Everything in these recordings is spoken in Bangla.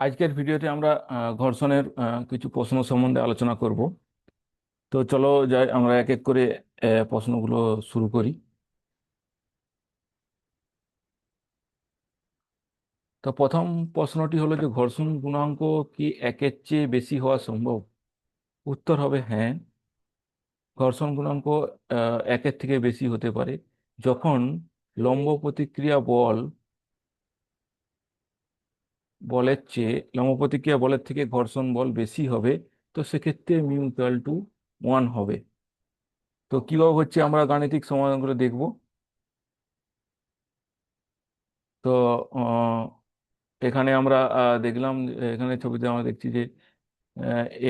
আজকের ভিডিওতে আমরা ঘর্ষণের কিছু প্রশ্ন সম্বন্ধে আলোচনা করব। তো চলো যাই, আমরা এক এক করে প্রশ্নগুলো শুরু করি। তো প্রথম প্রশ্নটি হলো যে, ঘর্ষণ গুণাঙ্ক কি একের চেয়ে বেশি হওয়া সম্ভব? উত্তর হবে হ্যাঁ। ঘর্ষণ গুণাঙ্ক একের থেকে বেশি হতে পারে। যখন লম্ব প্রতিক্রিয়া বল বলের চেয়ে লম্ব প্রতিক্রিয়া বলের থেকে ঘর্ষণ বল বেশি হবে, তো সেক্ষেত্রে মিউ ইকুয়াল টু ওয়ান হবে। তো কীভাবে হচ্ছে আমরা গাণিতিক সমাধানগুলো দেখব? তো এখানে আমরা দেখলাম, এখানে ছবিতে আমরা দেখছি যে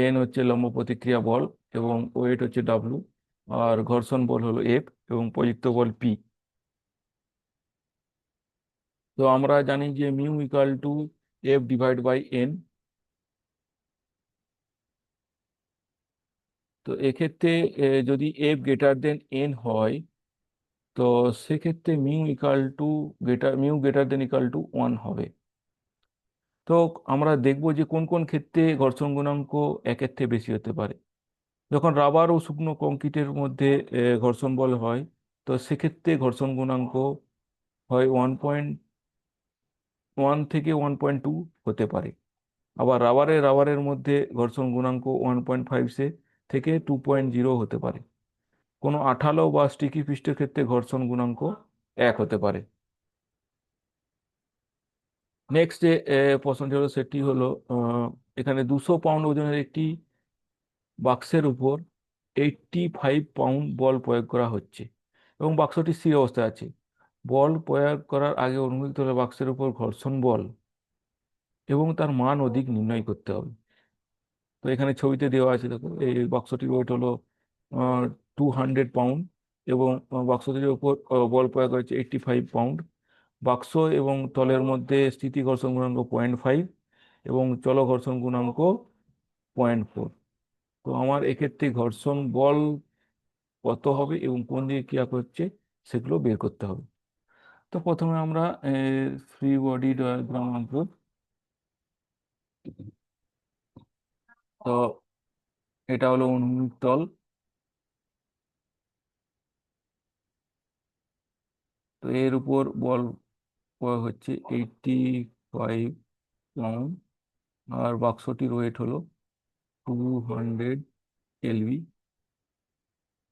এন হচ্ছে লম্ব প্রতিক্রিয়া বল এবং ওয়েট হচ্ছে ডাব্লু আর ঘর্ষণ বল হলো এফ এবং প্রযুক্ত বল পি তো আমরা জানি যে mu equal to F divide by N তো এক্ষেত্রে যদি এফ গ্রেটার দেন এন হয়, তো সেক্ষেত্রে mu equal to greater mu greater than equal to one হবে। তো আমরা দেখব যে কোন কোন ক্ষেত্রে ঘর্ষণ গুণাঙ্ক একের থেকে বেশি হতে পারে। যখন রাবার ও শুকনো কংক্রিটের মধ্যে ঘর্ষণ বল হয়, তো সেক্ষেত্রে ঘর্ষণ গুণাঙ্ক হয় ওয়ান পয়েন্ট ওয়ান থেকে ওয়ান পয়েন্ট টু হতে পারে। আবার রাবারে রাবারের মধ্যে ঘর্ষণ গুণাঙ্ক ওয়ান পয়েন্ট ফাইভ সে থেকে টু পয়েন্ট জিরো হতে পারে। কোনো আঠালো বা স্টিকি পৃষ্ঠের ক্ষেত্রে ঘর্ষণ গুণাঙ্ক এক হতে পারে। নেক্সট যে আহ, প্রশ্নটি হলো সেটি হলো এখানে দুশো পাউন্ড ওজনের একটি বাক্সের উপর এইটটি ফাইভ পাউন্ড বল প্রয়োগ করা হচ্ছে এবং বাক্সটি স্থির অবস্থায় আছে। বল প্রয়োগ করার আগে অনুমোদিত হলে বাক্সের উপর ঘর্ষণ বল এবং তার মান অধিক নির্ণয় করতে হবে। তো এখানে ছবিতে দেওয়া আছে, দেখো, এই বাক্সটির ওয়েট হলো টু হান্ড্রেড পাউন্ড এবং বাক্সটির উপর বল প্রয়োগ হয়েছে এইটটি ফাইভ পাউন্ড বাক্স এবং তলের মধ্যে স্থিতি ঘর্ষণ গুণাঙ্ক পয়েন্ট ফাইভ এবং চল ঘর্ষণ গুণাঙ্ক পয়েন্ট ফোর তো আমার এক্ষেত্রে ঘর্ষণ বল কত হবে এবং কোন দিকে ক্রিয়া করছে সেগুলো বের করতে হবে। তো প্রথমে আমরা ফ্রি বডি ডায়াগ্রাম আঁকবো। তো এটা হলো অনুভূমিক তল। তো এর উপর বল প্রয়োগ হচ্ছে এইটটি ফাইভ আর বাক্সটির ওয়েট হলো টু হান্ড্রেড এলভি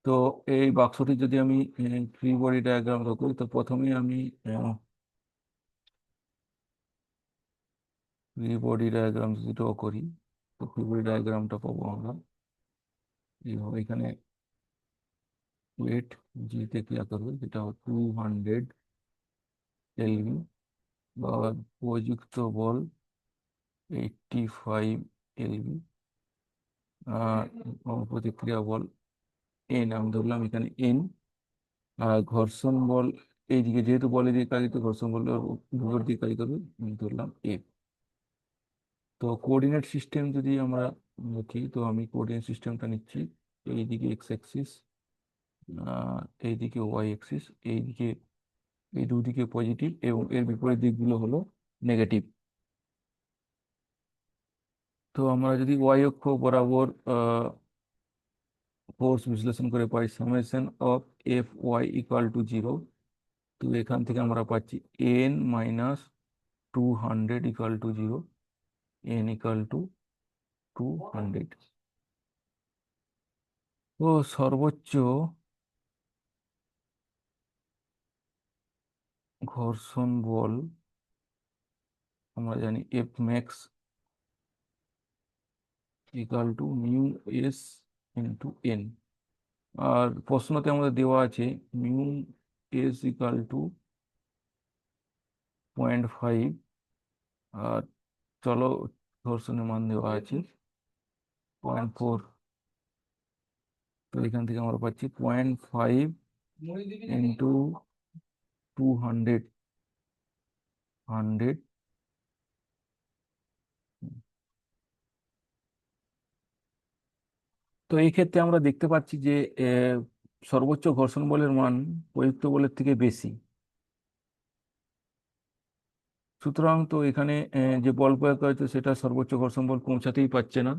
তো এই বাক্সটি যদি আমি ফ্রি বডি ডায়াগ্রাম করি তো প্রথমে আমি ফ্রি বডি ডায়াগ্রাম যদি ড্র করি তো ফ্রি বডি ডায়াগ্রামটা পাবো আমরা। এইভাবে এখানে ওয়েট জিতে ক্রিয়া করবে যেটা টু হান্ড্রেড এলভি বা উপযুক্ত বল এইটটি ফাইভ এলভি আর প্রতিক্রিয়া বল এন, আমি ধরলাম এখানে এন, আর ঘর্ষণ বল এইদিকে যেহেতু বলে দিয়ে কাজ ঘর্ষণ বল উপর দিয়ে কাজ করবে আমি ধরলাম এফ তো কোঅর্ডিনেট সিস্টেম যদি আমরা দেখি, তো আমি কোঅর্ডিনেট সিস্টেমটা নিচ্ছি, এইদিকে এক্স অ্যাক্সিস এইদিকে ওয়াই অ্যাক্সিস, এইদিকে, এই দুদিকে পজিটিভ এবং এর বিপরীত দিকগুলো হলো নেগেটিভ। তো আমরা যদি ওয়াই অক্ষ বরাবর ফোর্স বিশ্লেষণ করে পাই summation of F Y equal to zero তো এখান থেকে আমরা পাচ্ছি N minus two hundred equal to zero N equal to two hundred তো সর্বোচ্চ ঘর্ষণ বল, আমরা জানি F max equal to mu S into N আর প্রশ্নতে আমাদের দেওয়া আছে mu S equal to point five আর চলো ঘর্ষণের মান দেওয়া আছে পয়েন্ট ফোর তো এখান থেকে আমরা পাচ্ছি point five into two hundred hundred তো এই ক্ষেত্রে আমরা দেখতে পাচ্ছি যে সর্বোচ্চ ঘর্ষণ বলের মান প্রযুক্ত বলের থেকে বেশি। সুতরাং তো এখানে যে বল প্রয়োগ করা হয়েছে সেটা সর্বোচ্চ ঘর্ষণ বল পৌঁছাতেই পারছে না।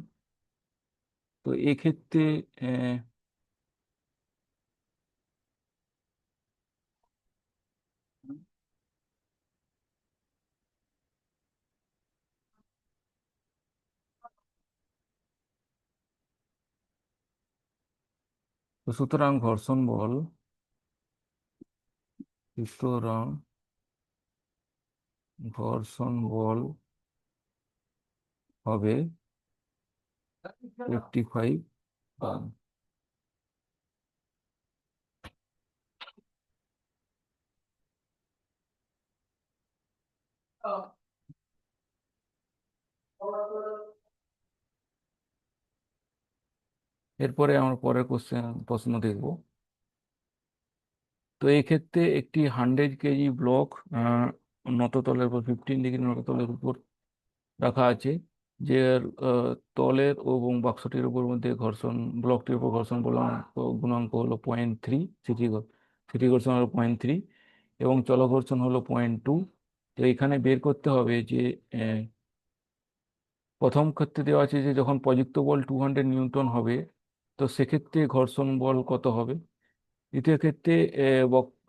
তো এক্ষেত্রে তো সুতরাং ঘর্ষণ বল সুতরাং ঘর্ষণ বল হবে ফিফটি ফাইভ এরপরে আমরা পরের কোশ্চেন প্রশ্ন দেখব। তো এই ক্ষেত্রে একটি হান্ড্রেড কেজি ব্লক নততলের উপর ফিফটিন ডিগ্রি নততলের উপর রাখা আছে, যে তলের এবং বাক্সটির উপর মধ্যে ঘর্ষণ ব্লকটির উপর ঘর্ষণ বলাঙ্ক গুণাঙ্ক হলো পয়েন্ট থ্রি সিটি সিটি ঘর্ষণ হলো পয়েন্ট থ্রি এবং চল ঘর্ষণ হলো পয়েন্ট টু তো এখানে বের করতে হবে যে প্রথম ক্ষেত্রে দেওয়া আছে যে, যখন প্রযুক্ত বল টু হান্ড্রেড নিউটন হবে তো সেক্ষেত্রে ঘর্ষণ বল কত হবে? দ্বিতীয় ক্ষেত্রে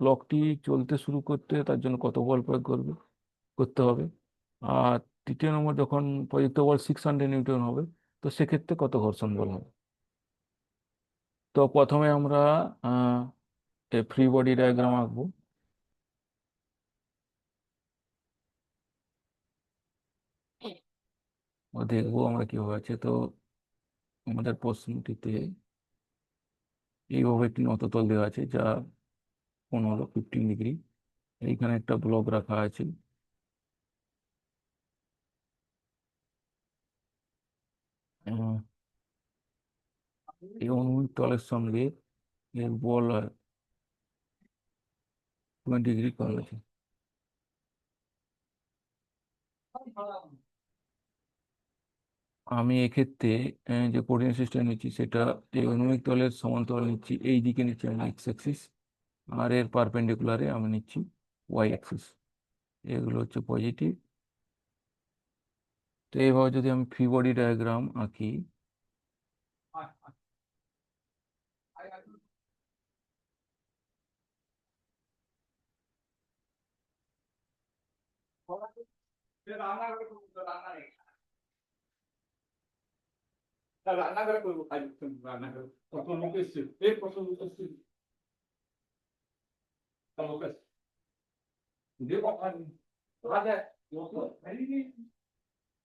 ব্লকটি চলতে শুরু করতে তার জন্য কত বল প্রয়োগ করবে, করতে হবে? আর তৃতীয় নম্বর, যখন প্রযুক্ত বল সিক্স হান্ড্রেড নিউটন হবে, তো সেক্ষেত্রে কত ঘর্ষণ বল হবে? তো প্রথমে আমরা ফ্রি বডি ডায়াগ্রাম আঁকবো। দেখব আমরা কীভাবে আছে। তো আমাদের প্রশ্নটিতে এইভাবে একটি নততল দেওয়া আছে যা হলো ফিফটিন ডিগ্রি এইখানে একটা ব্লক রাখা আছে। এই অনুভূমিক তলের সঙ্গে এর বল টোয়েন্টি ডিগ্রি করা আছে আমি এক্ষেত্রে যে কোঅর্ডিনেট সিস্টেম নিচ্ছি, সেটা এই অনুভূমিক তলের সমান্তরাল নিচ্ছি, এই দিকে নিচ্ছি আমি এক্স অ্যাক্সিস আর এর পারপেন্ডিকুলারে আমি নিচ্ছি ওয়াই অ্যাক্সিস এগুলো হচ্ছে পজিটিভ তো এইভাবে যদি আমি ফ্রি বডি ডায়াগ্রাম আঁকি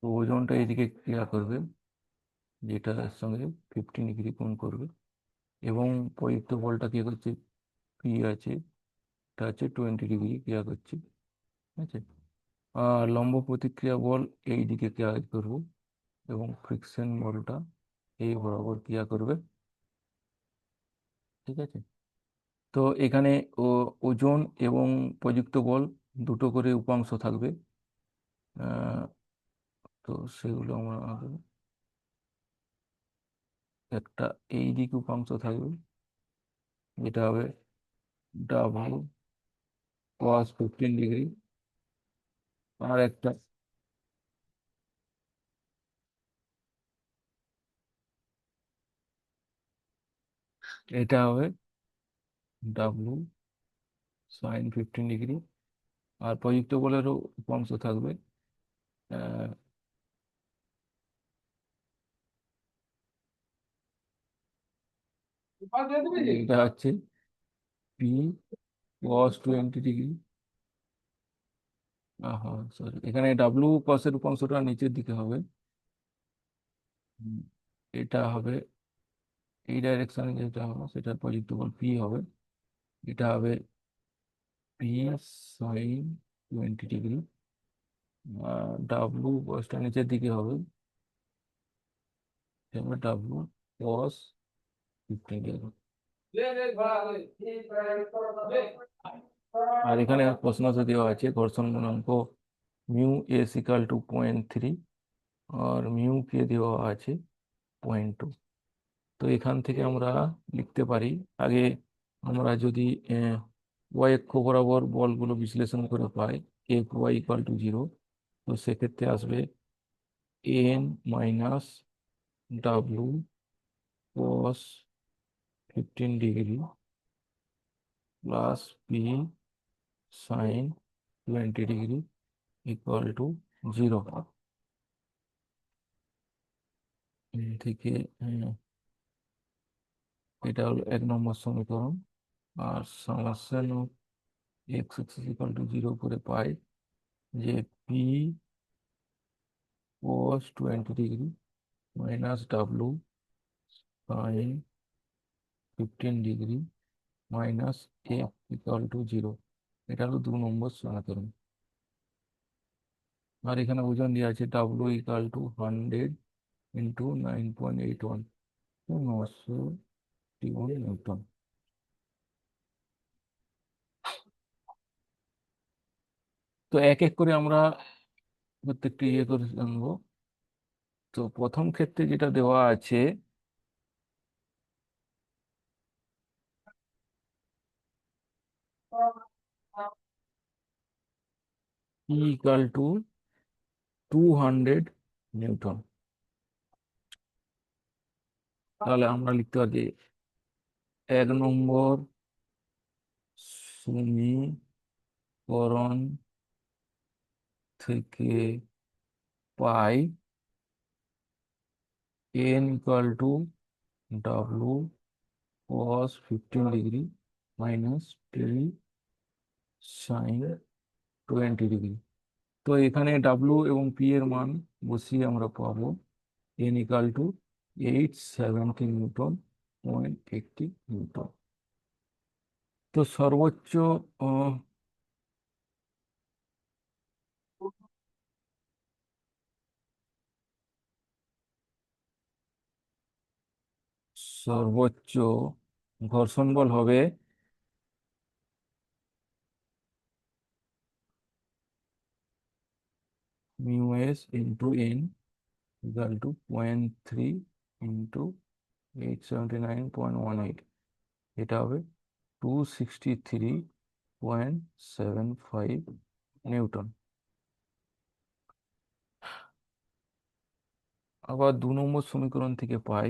তো ওজনটা এদিকে ক্রিয়া করবে যেটার সঙ্গে ফিফটি ডিগ্রি কোণ করবে। এবং প্রযুক্ত বলটা কি করছে? পি আছে, এটা আছে টোয়েন্টি ডিগ্রি ক্রিয়া করছে। ঠিক আছে? আর লম্ব প্রতিক্রিয়া বল এই দিকে ক্রিয়া করবে। এবং ফ্রিকশন বলটা এই বরাবর ক্রিয়া করবে। ঠিক আছে? তো এখানে ওজন এবং প্রযুক্ত বল দুটো করে উপাংশ থাকবে। তো সেগুলো আমরা একটা এই দিক উপাংশ থাকবে, যেটা হবে ডাব্লু cos ফিফটিন ডিগ্রি আর একটা এটা হবে ডাব্লু সাইন ফিফটিন ডিগ্রি আর প্রযুক্ত বলেরও উপাংশ থাকবে এটা হচ্ছে পি cos টোয়েন্টি ডিগ্রি আহা সরি এখানে ডাব্লু কসের উপাংশটা নিচের দিকে হবে। এটা হবে এই ডাইরেকশনে যেটা হবে সেটা প্রযুক্ত বল পি হবে। এটা হবে P sine twenty degree W কসটা নিচের দিকে হবে। ডাব্লু কস ফিফটিন ডিগ্রি আর এখানে প্রশ্ন দেওয়া আছে, ঘর্ষণ গুণাঙ্ক mu S equal to point three R mu কে দেওয়া আছে পয়েন্ট টু তো এখান থেকে আমরা লিখতে পারি, আগে আমরা যদি ওয়াই অক্ষ বরাবর বলগুলো বিশ্লেষণ করে পাই F Y equal to zero তো সেক্ষেত্রে আসবে N minus W cos fifteen degree plus P sine twenty degree equal to zero থেকে এটা হলো এক নম্বর সমীকরণ। আর summation of X equal to zero করে পাই যে P cos twenty degree minus W sine fifteen degree minus F equal to zero এটা হলো দু নম্বর সমীকরণ। আর এখানে ওজন দেওয়া আছে W equal to hundred into nine point eight one নশো নিউটন তো এক এক করে আমরা প্রত্যেকটি ইয়ে করে জানব। তো প্রথম ক্ষেত্রে যেটা দেওয়া আছে E equal নিউটন তাহলে আমরা লিখতে পারি এক নম্বর সমীকরণ থেকে পাই N equal to W cos fifteen degree minus T sine twenty degree তো এখানে ডাব্লু এবং পি এর মান বসিয়ে আমরা পাবো N equal to eight seventy newton point eighty newton তো সর্বোচ্চ আহ, সর্বোচ্চ ঘর্ষণ বল হবে mu S into N equal to point three into eight seventy nine point one eight এটা হবে two sixty three point seven five newton. আবার দু নম্বর সমীকরণ থেকে পাই।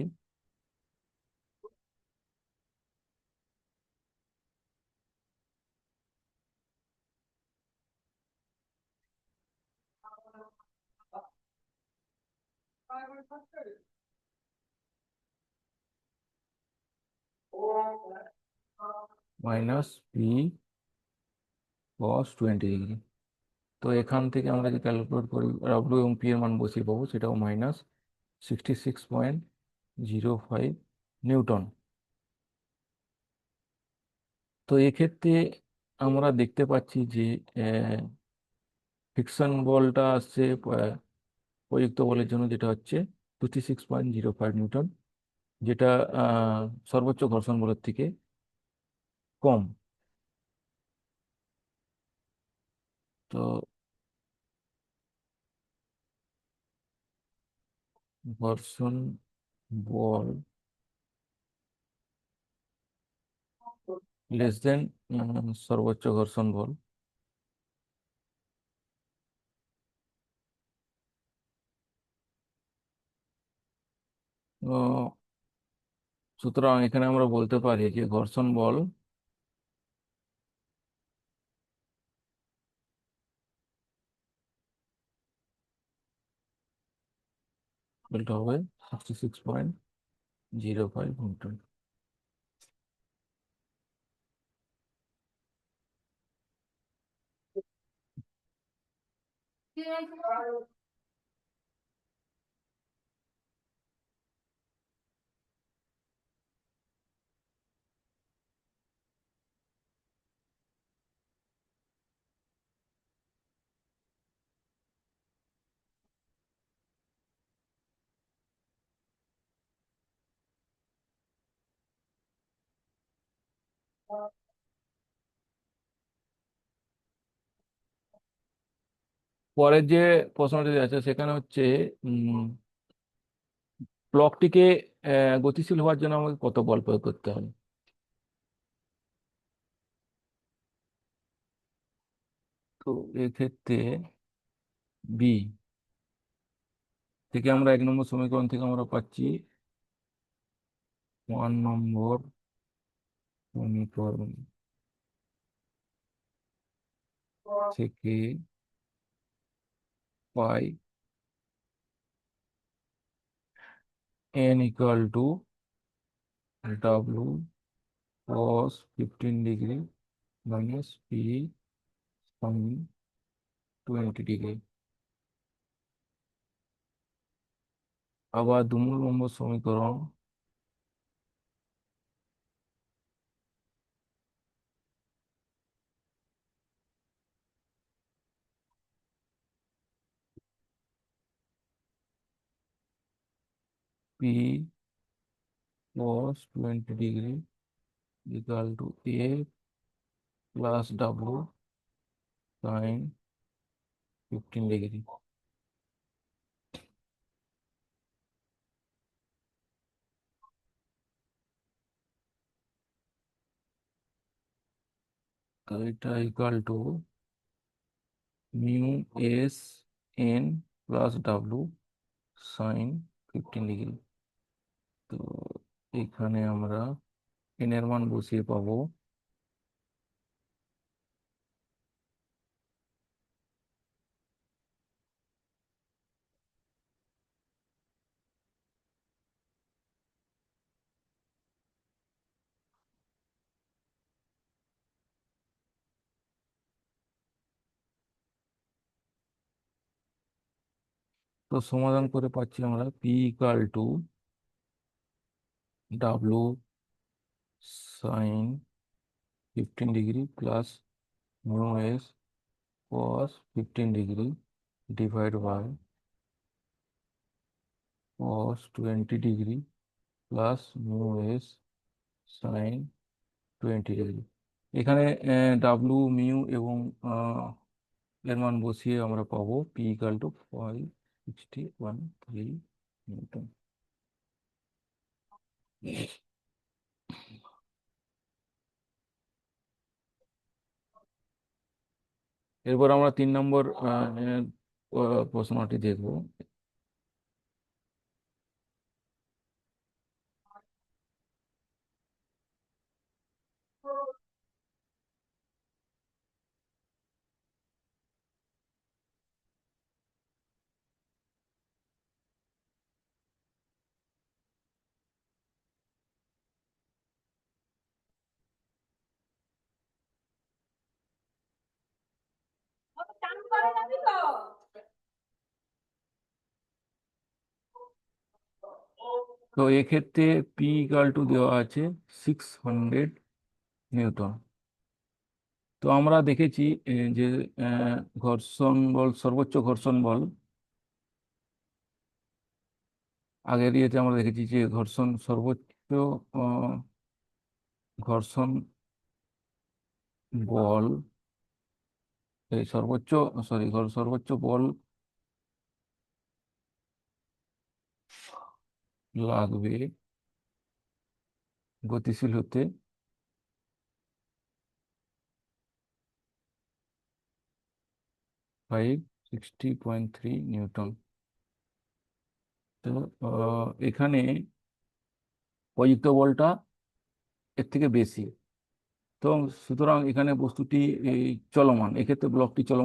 Minus P cos twenty degree তো এখান থেকে আমরা যে ক্যালকুলেট করি ডাব্লিউ এবং পি এর মান বসিয়ে পাবো, সেটাও minus sixty six point zero five newton তো এক্ষেত্রে আমরা দেখতে পাচ্ছি যে ফিকশন বলটা আসছে প্রযুক্ত বলের জন্য, যেটা হচ্ছে fifty six point zero five newton যেটা সর্বোচ্চ ঘর্ষণ বলের থেকে কম। তো ঘর্ষণ বল লেস দেন সর্বোচ্চ ঘর্ষণ বল তো সুতরাং এখানে আমরা বলতে পারি যে ঘর্ষণ বল হবে sixty six point zero five newton পরের যে প্রশ্নটি আছে, সেখানে হচ্ছে ব্লকটিকে গতিশীল হওয়ার জন্য আমাকে কত বল প্রয়োগ করতে হবে? তো এক্ষেত্রে বি থেকে আমরা এক নম্বর সমীকরণ থেকে আমরা পাচ্ছি ওয়ান নম্বর সমীকরণ থেকে পাই n equal to w cos 15 degree minus p sin 20 degree আবার দু নম্বর সমীকরণ P cos 20 degree equal to A plus W sine 15 degree. theta equal to mu S n plus W sine 15 degree. তো এখানে আমরা এন এর মান বসিয়ে পাবো। তো সমাধান করে পাচ্ছি আমরা P equal to W sine fifteen degree plus mu S cos fifteen degree divide by cos twenty degree plus mu S sine twenty degree এখানে ডাব্লু মিউ এবং আহ, এর মান বসিয়ে আমরা পাবো P equal to five sixty one three newton এরপর আমরা তিন নম্বর প্রশ্নটি দেখব। তো? এক্ষেত্রে পি ইকাল টু দেওয়া আছে সিক্স হান্ড্রেড নিউটন তো আমরা দেখেছি যে ঘর্ষণ বল, সর্বোচ্চ ঘর্ষণ বল। আগের ইয়েতে আমরা দেখেছি যে ঘর্ষণ সর্বোচ্চ ঘর্ষণ বল এই সর্বোচ্চ সরি সর্বোচ্চ বল লাগবে গতিশীল হতে five sixty point three newton তো এখানে প্রযুক্ত বলটা এর থেকে বেশি। তো সুতরাং এখানে বস্তুটি চলমান। এক্ষেত্রে ব্লকটি চলমান।